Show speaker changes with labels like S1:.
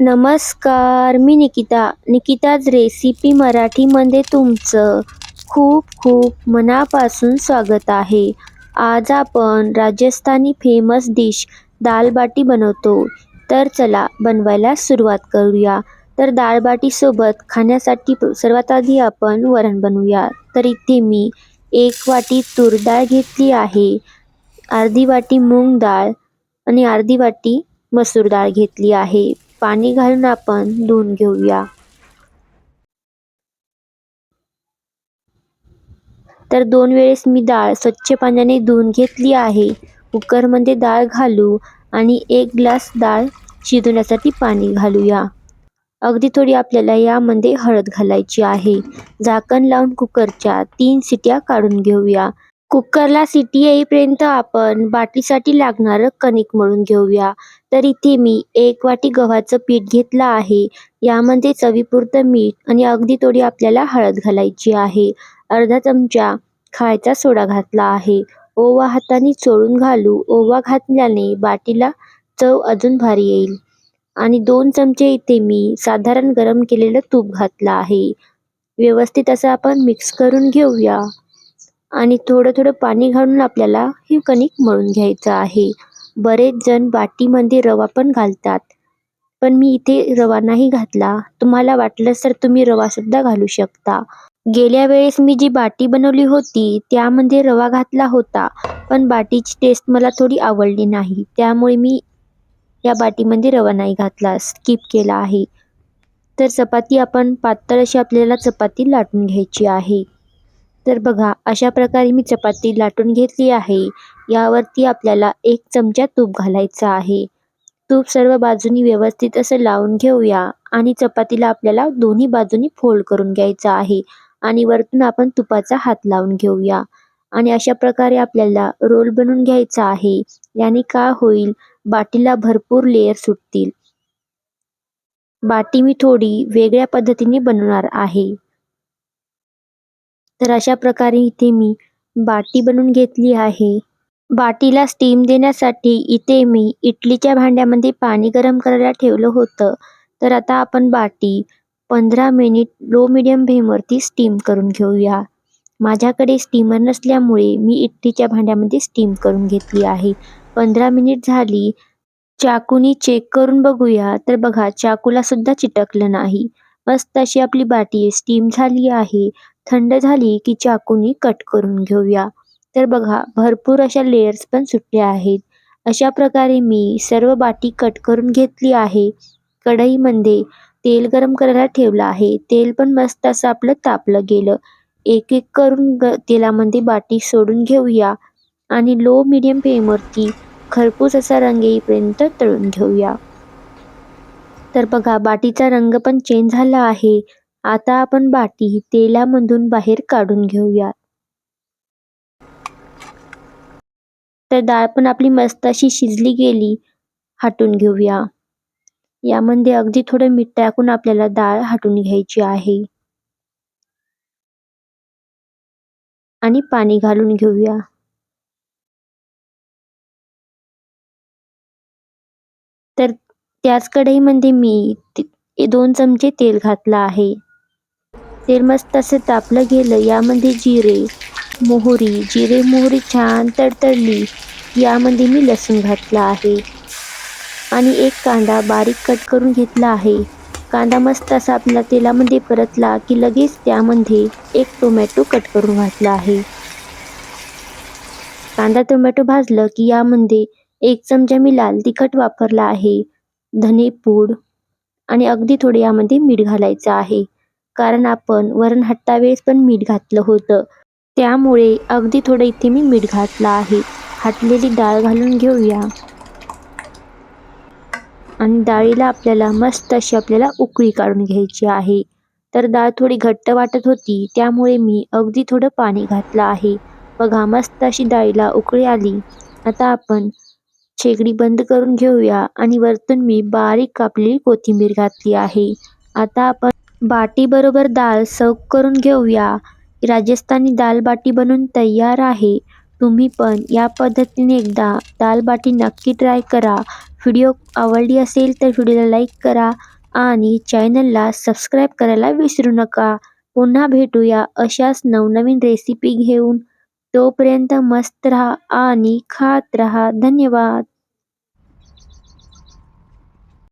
S1: नमस्कार मी निकिता. निकिताज रेसिपी मराठीमध्ये तुमचं खूप खूप मनापासून स्वागत आहे. आज आपण राजस्थानी फेमस डिश दाल बाटी बनवतो. तर चला बनवायला सुरुवात करूया. तर दालबाटीसोबत खाण्यासाठी सर्वात आधी आपण वरण बनवूया. तर इथे मी एक वाटी तूर डाळ घेतली आहे. अर्धी वाटी मूग डाळ आणि अर्धी वाटी मसूर डाळ घेतली आहे. पाणी घालून आपण धुवून घेऊया. तर दोन वेळेस मी डाळ स्वच्छ पाण्याने धुवून घेतली आहे. कुकरमध्ये डाळ घालू आणि एक ग्लास डाळ शिजवण्यासाठी पाणी घालूया. अगदी थोडी आपल्याला यामध्ये हळद घालायची आहे. झाकण लावून कुकरच्या तीन सिट्या काढून घेऊया. कुकरला सिटी येईपर्यंत आपण बाटीसाठी लागणारं कणिक मळून घेऊया. तर इथे मी एक वाटी गव्हाचं पीठ घेतलं आहे. यामध्ये चवीपुरतं मीठ आणि अगदी थोडी आपल्याला हळद घालायची आहे. अर्धा चमचा खायचा सोडा घातला आहे. ओवा हाताने चोळून घालू. ओवा घातल्याने बाटीला चव अजून भारी येईल. आणि दोन चमचे इथे मी साधारण गरम केलेलं तूप घातलं आहे. व्यवस्थित असं आपण मिक्स करून घेऊया. आणि थोडं थोडं पाणी घालून आपल्याला हे कणिक मळून घ्यायचं आहे. बरेच जण बाटीमध्ये रवा पण घालतात. पण मी इथे रवा नाही घातला. तुम्हाला वाटलंच तर तुम्ही रवा सुद्धा घालू शकता. गेल्या वेळेस मी जी बाटी बनवली होती त्यामध्ये रवा घातला होता. पण बाटीची टेस्ट मला थोडी आवडली नाही. त्यामुळे मी या बाटीमध्ये रवा नाही घातला स्किप केला आहे. तर चपाती आपण पातळ अशी आपल्याला चपाती लाटून घ्यायची आहे. तर बघा अशा प्रकारे मी चपाती लाटून घेतली आहे. यावरती आपल्याला एक चमचा तूप घालायचं आहे. तूप सर्व बाजूनी व्यवस्थित असं लावून घेऊया आणि चपातीला आपल्याला दोन्ही बाजूनी फोल्ड करून घ्यायचं आहे आणि वरतून आपण तुपाचा हात लावून घेऊया. आणि अशा प्रकारे आपल्याला रोल बनवून घ्यायचा आहे. याने काय होईल? बाटीला भरपूर लेयर सुटतील. बाटी मी थोडी वेगळ्या पद्धतीने बनवणार आहे. तर अशा प्रकारे इथे मी बाटी बनवून घेतली आहे. बाटीला स्टीम देण्यासाठी इथे मी इडलीच्या भांड्यामध्ये पाणी गरम करायला ठेवलं होतं. तर आता आपण बाटी पंधरा मिनिट लो मिडियम फ्लेमवरती स्टीम करून घेऊया. माझ्याकडे स्टीमर नसल्यामुळे मी इडलीच्या भांड्यामध्ये स्टीम करून घेतली आहे. पंधरा मिनिट झाली. चाकूनी चेक करून बघूया. तर बघा चाकूला सुद्धा चिटकलं नाही. मस्त अशी आपली बाटी स्टीम झाली आहे. थंड झाली की चाकूनी कट करून घेऊया. तर बघा भरपूर अशा लेयर्स पण सुटल्या आहेत. अशा प्रकारे मी सर्व बाटी कट करून घेतली आहे. कढईमध्ये तेल गरम करायला ठेवलं आहे. तेल पण मस्त असं आपलं तापलं गेलं. एक एक करून ग तेलामध्ये बाटी सोडून घेऊया आणि लो मिडियम फ्लेमवरती खरपूस असा रंग येईपर्यंत तळून घेऊया. तर बघा बाटीचा रंग पण चेंज झाला आहे. आता आपण बाटी तेलामधून बाहेर काढून घेऊया. तर डाळ पण आपली मस्त अशी शिजली गेली हाटून घेऊया. यामध्ये अगदी थोडं मीठ टाकून आपल्याला डाळ हाटून घ्यायची आहे. आणि पाणी घालून घेऊया. तर त्याच कढईमध्ये मी दोन चमचे तेल घातलं आहे. तेल मस्त असं तापलं गेलं यामध्ये जिरे मोहरी जिरे मोहरी छान तडतडली यामध्ये मी लसूण घातला आहे. आणि एक कांदा बारीक कट करून घेतला आहे. कांदा मस्त असा आपल्या तेलामध्ये परतला की लगेच त्यामध्ये एक टोमॅटो कट करून घातला आहे. कांदा टोमॅटो भाजलं की यामध्ये एक चमचा मी लाल तिखट वापरला आहे. धने पूड आणि अगदी थोडे यामध्ये मीठ घालायचं आहे. कारण आपण वरण हट्टा वेळेस पण मीठ घातलं होतं. त्यामुळे अगदी थोडं इथे मी मीठ घातलं आहे. हटलेली डाळ घालून घेऊया. आणि डाळीला आपल्याला मस्त अशी आपल्याला उकळी काढून घ्यायची आहे. तर डाळ थोडी घट्ट वाटत होती त्यामुळे मी अगदी थोडं पाणी घातलं आहे. बघा मस्त अशी डाळीला उकळी आली. आता आपण शेगडी बंद करून घेऊया. आणि वरतून मी बारीक कापलेली कोथिंबीर घातली आहे. आता आपण बाटीबरोबर दाल डाळ सर्व करून घेऊया. राजस्थानी दाल बाटी बनून तयार आहे. तुम्ही पण या पद्धतीने एकदा दाल बाटी नक्की ट्राय करा. व्हिडिओ आवडली असेल तर व्हिडिओला लाईक करा आणि चॅनलला सबस्क्राईब करायला विसरू नका. पुन्हा भेटूया अशाच नवनवीन रेसिपी घेऊन. तोपर्यंत मस्त राहा आणि खात राहा. धन्यवाद.